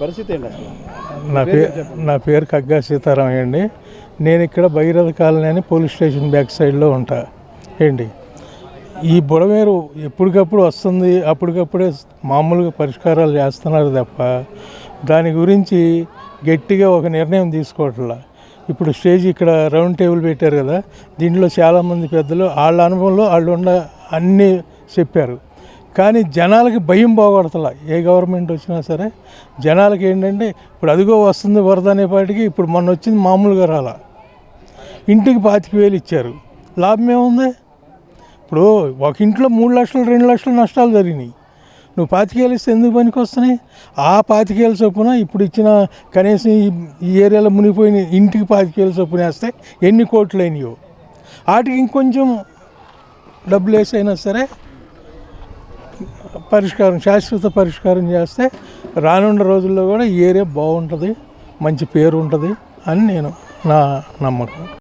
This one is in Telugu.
పరిస్థితి ఏంటి అసలు? నా పేరు నా పేరు కగ్గా సీతారామయ్య అండి. నేను ఇక్కడ భగీరథ కాలనీ అని పోలీస్ స్టేషన్ బ్యాక్ సైడ్లో ఉంటా. ఏంటి? ఈ బుడమేరు ఎప్పటికప్పుడు వస్తుంది అప్పటికప్పుడే మామూలుగా పరిష్కారాలు చేస్తున్నారు తప్ప దాని గురించి గట్టిగా ఒక నిర్ణయం తీసుకోవట్లా. ఇప్పుడు స్టేజ్ ఇక్కడ రౌండ్ టేబుల్ పెట్టారు కదా దీంట్లో చాలామంది పెద్దలు వాళ్ళ అనుభవంలో వాళ్ళు ఉన్న అన్నీ చెప్పారు. కానీ జనాలకి భయం పోగొడతలా. ఏ గవర్నమెంట్ వచ్చినా సరే జనాలకి ఏంటంటే ఇప్పుడు అదిగో వస్తుంది వరద అనేపాటికి ఇప్పుడు మొన్న వచ్చింది మామూలుగా రాలా. ఇంటికి పాతిక వేలు ఇచ్చారు. లాభం ఏముంది? ఇప్పుడు ఒక ఇంట్లో మూడు లక్షలు రెండు లక్షలు నష్టాలు జరిగినాయి. నువ్వు పాతికేలు ఇస్తే ఎందుకు పనికి వస్తున్నాయి? ఆ పాతికేలు చొప్పున ఇప్పుడు ఇచ్చిన కనీసం ఈ ఏరియాలో మునిగిపోయిన ఇంటికి పాతికేలు చొప్పున వేస్తే ఎన్ని కోట్లు అయినాయో? వాటికి ఇంకొంచెం డబ్బులు వేసైనా సరే పరిష్కారం శాశ్వత పరిష్కారం చేస్తే రానున్న రోజుల్లో కూడా ఈ ఏరియా బాగుంటుంది మంచి పేరు ఉంటుంది అని నేను నా నమ్మకం.